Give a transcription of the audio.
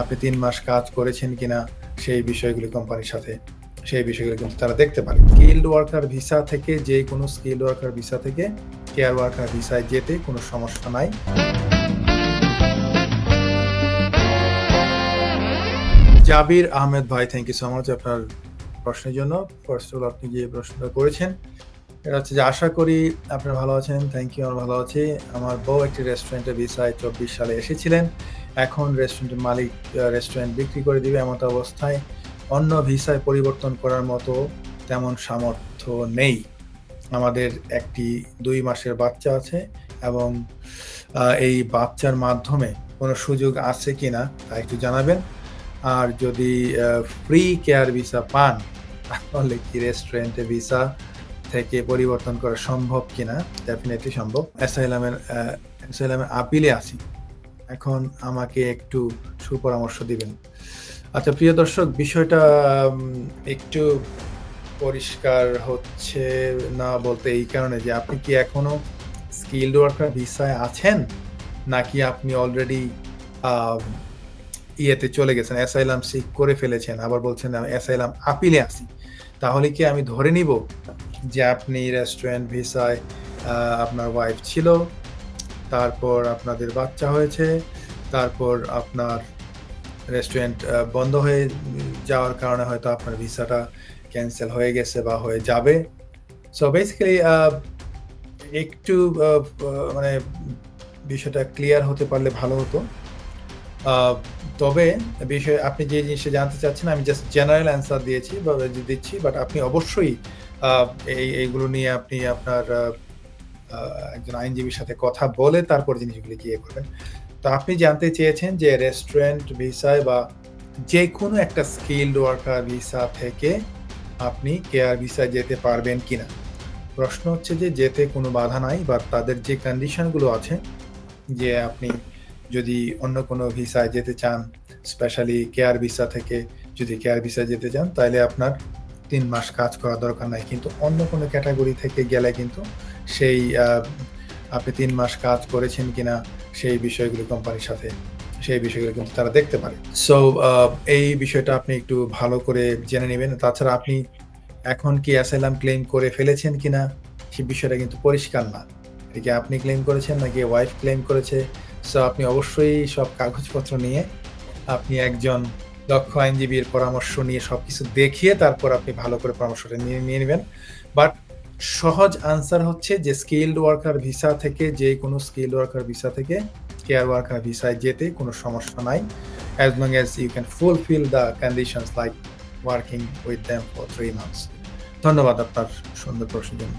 আপনি তিন মাস কাজ করেছেন কিনা সেই বিষয়গুলি কোম্পানির সাথে, সেই বিষয়গুলো কিন্তু তারা দেখতে পারে। স্কিল্ড ওয়ার্কার ভিসা থেকে যে কোনো স্কিল্ড ওয়ার্কার ভিসা থেকে কেয়ার ওয়ার্কার ভিসায় যেতে কোনো সমস্যা নাই। জাবির আহমেদ ভাই থ্যাংক ইউ সো মাচ আপনার প্রশ্নের জন্য। ফার্স্ট অল আপনি যে প্রশ্নটা করেছেন এটা হচ্ছে যে আশা করি আপনারা ভালো আছেন থ্যাংক ইউ আমার ভালো আছি। আমার বউ একটি রেস্টুরেন্টে ভিসায় চব্বিশ সালে এসেছিলেন। এখন রেস্টুরেন্টের মালিক রেস্টুরেন্ট বিক্রি করে দিবে এমন অবস্থায়। অন্য ভিসায় পরিবর্তন করার মতো তেমন সামর্থ্য নেই। আমাদের একটি দুই মাসের বাচ্চা আছে এবং এই বাচ্চার মাধ্যমে কোনো সুযোগ আছে কি না তা একটু জানাবেন। আর যদি ফ্রি কেয়ার ভিসা পান, তাহলে কি রেস্টুরেন্টে ভিসা থেকে পরিবর্তন করা সম্ভব কিনা ডেফিনেটলি সম্ভব। অ্যাসাইলামের অ্যাসাইলামের আপিলে আছি। এখন আমাকে একটু সুপরামর্শ দিবেন। আচ্ছা প্রিয় দর্শক, বিষয়টা একটু পরিষ্কার হচ্ছে না বলতে এই কারণে যে আপনি কি এখনও স্কিল্ড ওয়ার্কার ভিসায় আছেন? নাকি আপনি অলরেডি ইয়েতে চলে গেছেন, অ্যাসাইলাম সিক করে ফেলেছেন, আবার বলছেন আমি অ্যাসাইলাম আপিলে আসি তাহলে কি আমি ধরে নিব যে আপনি রেস্টুরেন্ট ভিসায় আপনার ওয়াইফ ছিল, তারপর আপনাদের বাচ্চা হয়েছে, তারপর আপনার রেস্টুরেন্ট বন্ধ হয়ে যাওয়ার কারণে হয়তো আপনার ভিসাটা ক্যান্সেল হয়ে গেছে বা হয়ে যাবে। সো বেসিক্যালি একটু মানে বিষয়টা ক্লিয়ার হতে পারলে ভালো হতো। তবে বিষয়ে আপনি যে জিনিসটা জানতে চাচ্ছেন, আমি জাস্ট জেনারেল অ্যান্সার দিয়েছি বা দিচ্ছি বাট আপনি অবশ্যই এই, এইগুলো নিয়ে আপনি আপনার একজন আইনজীবীর সাথে কথা বলে তারপর জিনিসগুলি গিয়ে করবেন। তো আপনি জানতে চেয়েছেন যে রেস্টুরেন্ট ভিসায় বা যে কোনো একটা স্কিল্ড ওয়ার্কার ভিসা থেকে আপনি কেয়ার ভিসায় যেতে পারবেন কি না প্রশ্ন হচ্ছে যে যেতে কোনো বাধা নাই বা তাদের যে কন্ডিশনগুলো আছে, যে আপনি যদি অন্য কোনো ভিসায় যেতে চান স্পেশালি কেয়ার ভিসা থেকে যদি কেয়ার ভিসায় যেতে চান, তাহলে আপনার তিন মাস কাজ করা দরকার নাই। কিন্তু অন্য কোনো ক্যাটাগরি থেকে গেলে কিন্তু সেই আপনি তিন মাস কাজ করেছেন কিনা সেই বিষয়গুলো কোম্পানির সাথে, সেই বিষয়গুলো কিন্তু তারা দেখতে পারে। সো এই বিষয়টা আপনি একটু ভালো করে জেনে নেবেন। তাছাড়া আপনি এখন কি অ্যাসাইলাম ক্লেম করে ফেলেছেন কিনা, সে বিষয়টা কিন্তু পরিষ্কার না। এটি আপনি ক্লেম করেছেন নাকি ওয়াইফ ক্লেম করেছে সো আপনি অবশ্যই সব কাগজপত্র নিয়ে আপনি একজন দক্ষ আইনজীবীর পরামর্শ নিয়ে সব কিছু দেখিয়ে তারপর আপনি ভালো করে পরামর্শটা নিয়ে নিয়ে নেবেন। বাট সহজ আনসার হচ্ছে যে স্কিল্ড ওয়ার্কার ভিসা থেকে যে কোনো স্কিল্ড ওয়ার্কার ভিসা থেকে কেয়ার ওয়ার্কার ভিসায় যেতে কোনো সমস্যা নাই। As long as you can fulfil the conditions like working with them for three months ধন্যবাদ আপনার সুন্দর প্রশ্নের জন্য।